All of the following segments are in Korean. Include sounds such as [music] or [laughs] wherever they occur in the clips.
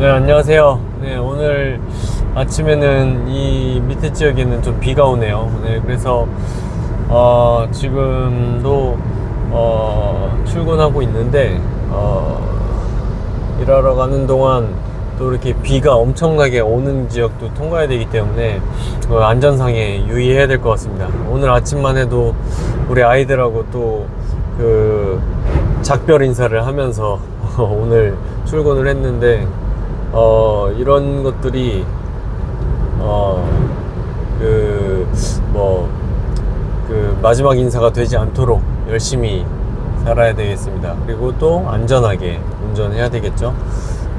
네, 안녕하세요. 네, 오늘 아침에는 이 밑에 지역에는 좀 비가 오네요. 네, 그래서, 어, 지금도, 어, 출근하고 있는데, 어, 일하러 가는 동안 또 이렇게 비가 엄청나게 오는 지역도 통과해야 되기 때문에 어, 안전상에 유의해야 될 것 같습니다. 오늘 아침만 해도 우리 아이들하고 또 그 작별 인사를 하면서 [laughs] 오늘 출근을 했는데 어 이런 것들이 어 그 뭐 그 마지막 인사가 되지 않도록 열심히 살아야 되겠습니다. 그리고 또 안전하게 운전해야 되겠죠.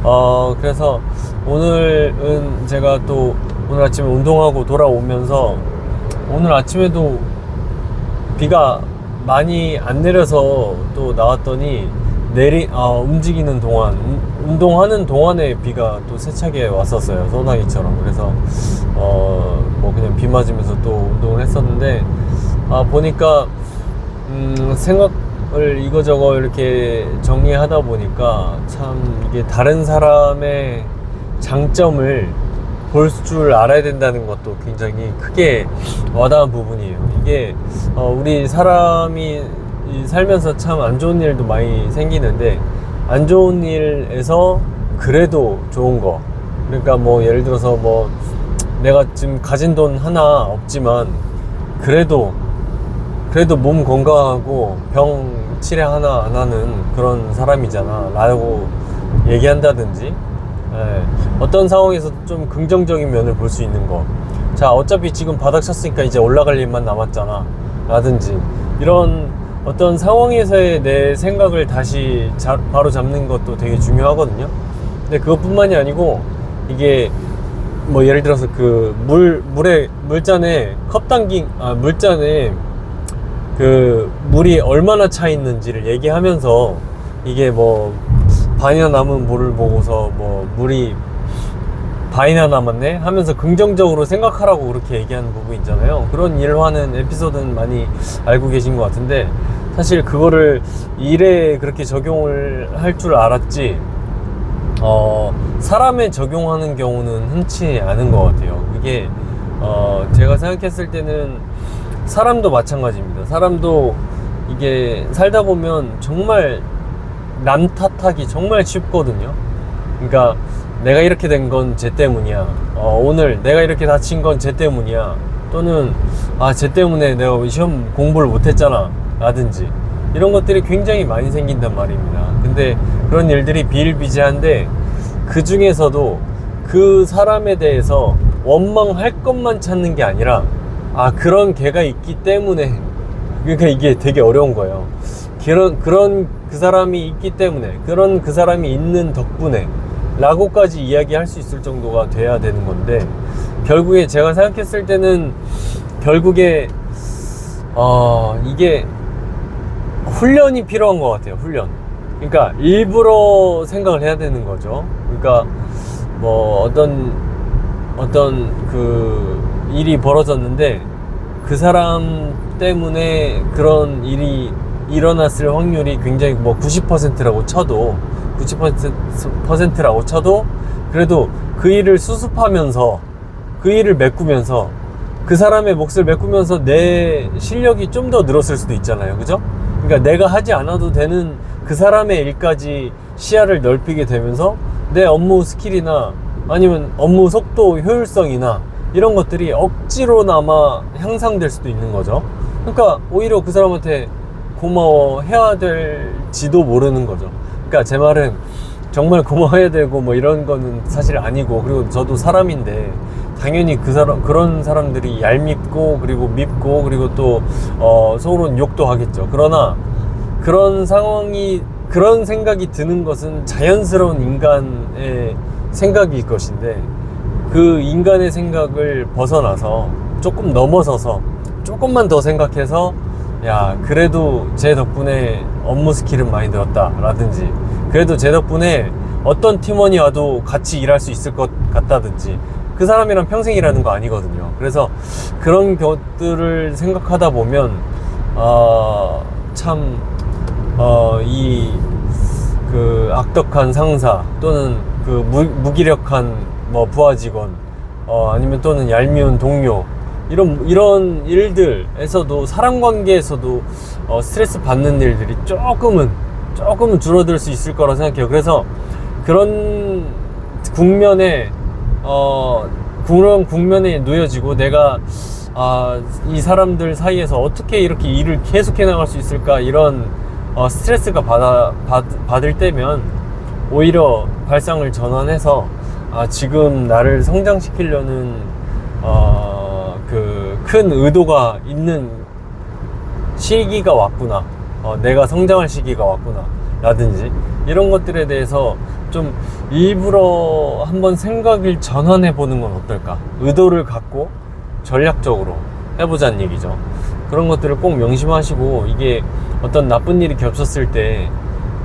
어 그래서 오늘은 제가 또 오늘 아침에 운동하고 돌아오면서 오늘 아침에도 비가 많이 안 내려서 또 나왔더니 내리 아 움직이는 동안 운- 운동하는 동안에 비가 또 세차게 왔었어요 소나기처럼 그래서 어 뭐 그냥 비 맞으면서 또 운동을 했었는데 아 보니까 음 생각을 이거저거 이렇게 정리하다 보니까 참 이게 다른 사람의 장점을 볼 줄 알아야 된다는 것도 굉장히 크게 와닿은 부분이에요. 이게 어, 우리 사람이 이 살면서 참 안 좋은 일도 많이 생기는데 안 좋은 일에서 그래도 좋은 거. 그러니까 뭐 예를 들어서 뭐 내가 지금 가진 돈 하나 없지만 그래도 그래도 몸 건강하고 병 치레 하나 안 하는 그런 사람이잖아 라고 얘기한다든지 예, 어떤 상황에서 좀 긍정적인 면을 볼 수 있는 거. 자, 어차피 지금 바닥 쳤으니까 이제 올라갈 일만 남았잖아. 라든지. 이런 어떤 상황에서의 내 생각을 다시 자- 바로 잡는 것도 되게 중요하거든요. 근데 그것뿐만이 아니고 이게 뭐 예를 들어서 그 물, 물에, 물잔에 컵 담긴, 아, 물잔에 그 물이 얼마나 차 있는지를 얘기하면서 이게 뭐 반이나 남은 물을 보고서 뭐 물이 반이나 남았네 하면서 긍정적으로 생각하라고 그렇게 얘기하는 부분 있잖아요. 그런 일화는 에피소드는 많이 알고 계신 것 같은데 사실 그거를 일에 그렇게 적용을 할 줄 알았지 어, 사람에 적용하는 경우는 흔치 않은 것 같아요. 이게, 어, 제가 생각했을 때는 사람도 마찬가지입니다. 사람도 이게 살다 보면 정말 남 탓하기 정말 쉽거든요. 그러니까 내가 이렇게 된 건 쟤 때문이야. 어, 오늘 내가 이렇게 다친 건 쟤 때문이야. 또는 아, 쟤 때문에 내가 시험 공부를 못했잖아. 라든지 이런 것들이 굉장히 많이 생긴단 말입니다. 근데 그런 일들이 비일비재한데 그 중에서도 그 사람에 대해서 원망할 것만 찾는 게 아니라 아 그런 개가 있기 때문에 그러니까 이게 되게 어려운 거예요. 그런 그런 그 사람이 있기 때문에 그런 그 사람이 있는 덕분에 라고까지 이야기할 수 있을 정도가 돼야 되는 건데 결국에 제가 생각했을 때는 결국에 어 이게 훈련이 필요한 것 같아요. 훈련. 그러니까 일부러 생각을 해야 되는 거죠. 그러니까 뭐 어떤 어떤 그 일이 벌어졌는데 그 사람 때문에 그런 일이 일어났을 확률이 굉장히 뭐 90%라고 쳐도 90%라고 쳐도 그래도 그 일을 수습하면서 그 일을 메꾸면서 그 사람의 몫을 메꾸면서 내 실력이 좀 더 늘었을 수도 있잖아요. 그죠? 그러니까 내가 하지 않아도 되는 그 사람의 일까지 시야를 넓히게 되면서 내 업무 스킬이나 아니면 업무 속도 효율성이나 이런 것들이 억지로나마 향상될 수도 있는 거죠. 그러니까 오히려 그 사람한테 고마워 해야 될지도 모르는 거죠. 그러니까 제 말은 정말 고마워해야 되고 뭐 이런 거는 사실 아니고 그리고 저도 사람인데 당연히 그 사람 그런 사람들이 얄밉고 그리고 밉고 그리고 또 어, 속으로는 욕도 하겠죠. 그러나 그런 상황이 그런 생각이 드는 것은 자연스러운 인간의 생각일 것인데 그 인간의 생각을 벗어나서 조금 넘어서서 조금만 더 생각해서 야 그래도 제 덕분에 업무 스킬은 많이 늘었다 라든지 그래도 제 덕분에 어떤 팀원이 와도 같이 일할 수 있을 것 같다든지 그 사람이랑 평생 일하는 거 아니거든요. 그래서 그런 것들을 생각하다 보면 어, 참 어, 이 그 악덕한 상사 또는 그 무, 무기력한 뭐 부하 직원 어, 아니면 또는 얄미운 동료 이런 이런 일들에서도 사람 관계에서도 어, 스트레스 받는 일들이 조금은 조금은 줄어들 수 있을 거라 생각해요. 그래서 그런 국면에 어 그런 국면에 놓여지고 내가 아, 이 사람들 사이에서 어떻게 이렇게 일을 계속해 나갈 수 있을까 이런 어, 스트레스가 받아, 받, 받을 때면 오히려 발상을 전환해서 아, 지금 나를 성장시키려는 어, 그 큰 의도가 있는 시기가 왔구나. 어, 내가 성장할 시기가 왔구나. 라든지 이런 것들에 대해서 좀 일부러 한번 생각을 전환해 보는 건 어떨까? 의도를 갖고 전략적으로 해보자는 얘기죠. 그런 것들을 꼭 명심하시고 이게 어떤 나쁜 일이 겹쳤을 때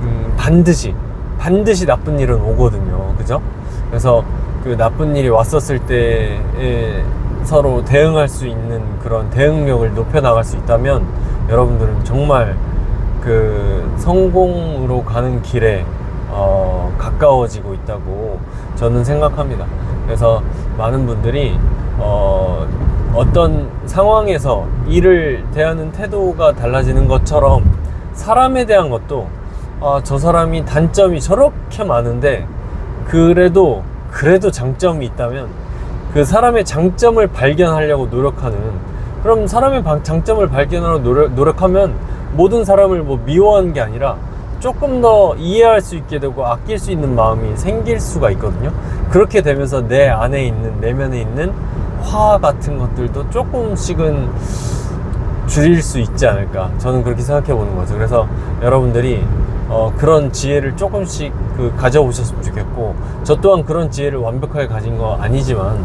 음, 반드시 반드시 나쁜 일은 오거든요. 그죠? 그래서 그 나쁜 일이 왔었을 때에 서로 대응할 수 있는 그런 대응력을 높여 나갈 수 있다면 여러분들은 정말 그 성공으로 가는 길에 어, 가까워지고 있다고 저는 생각합니다. 그래서 많은 분들이 어, 어떤 상황에서 일을 대하는 태도가 달라지는 것처럼 사람에 대한 것도 아, 저 사람이 단점이 저렇게 많은데 그래도 그래도 장점이 있다면 그 사람의 장점을 발견하려고 노력하는 그럼 사람의 방- 장점을 발견하려고 노력, 노력하면 모든 사람을 뭐 미워하는 게 아니라 조금 더 이해할 수 있게 되고 아낄 수 있는 마음이 생길 수가 있거든요. 그렇게 되면서 내 안에 있는 내면에 있는 화 같은 것들도 조금씩은 줄일 수 있지 않을까 저는 그렇게 생각해 보는 거죠 그래서 여러분들이 어, 그런 지혜를 조금씩 그 가져오셨으면 좋겠고 저 또한 그런 지혜를 완벽하게 가진 거 아니지만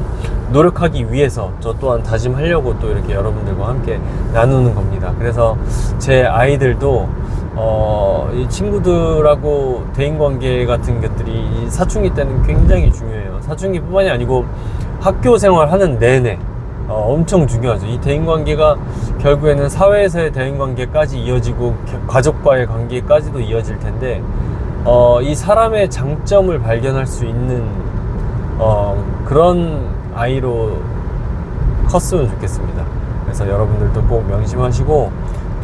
노력하기 위해서 저 또한 다짐하려고 또 이렇게 여러분들과 함께 나누는 겁니다. 그래서 제 아이들도 어, 이 친구들하고 대인관계 같은 것들이 이 사춘기 때는 굉장히 중요해요. 사춘기뿐만이 아니고 학교 생활하는 내내 어, 엄청 중요하죠. 이 대인관계가 결국에는 사회에서의 대인관계까지 이어지고 겨- 가족과의 관계까지도 이어질 텐데 어, 이 사람의 장점을 발견할 수 있는 어, 그런 아이로 컸으면 좋겠습니다. 그래서 여러분들도 꼭 명심하시고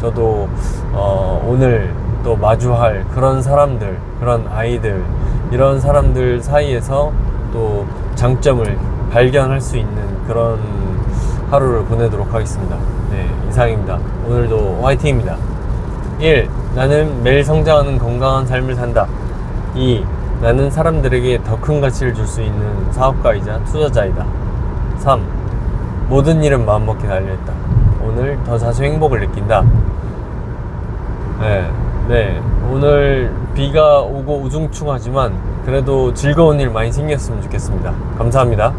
저도 어, 오늘 또 마주할 그런 사람들, 그런 아이들 이런 사람들 사이에서 또 장점을 발견할 수 있는 그런 하루를 보내도록 하겠습니다. 네, 이상입니다. 오늘도 화이팅입니다. 1. 나는 매일 성장하는 건강한 삶을 산다. 2. 나는 사람들에게 더 큰 가치를 줄 수 있는 사업가이자 투자자이다. 3. 모든 일은 마음먹기 달려있다. 오늘 더 자주 행복을 느낀다. 네, 네. 오늘 비가 오고 우중충하지만 그래도 즐거운 일 많이 생겼으면 좋겠습니다. 감사합니다.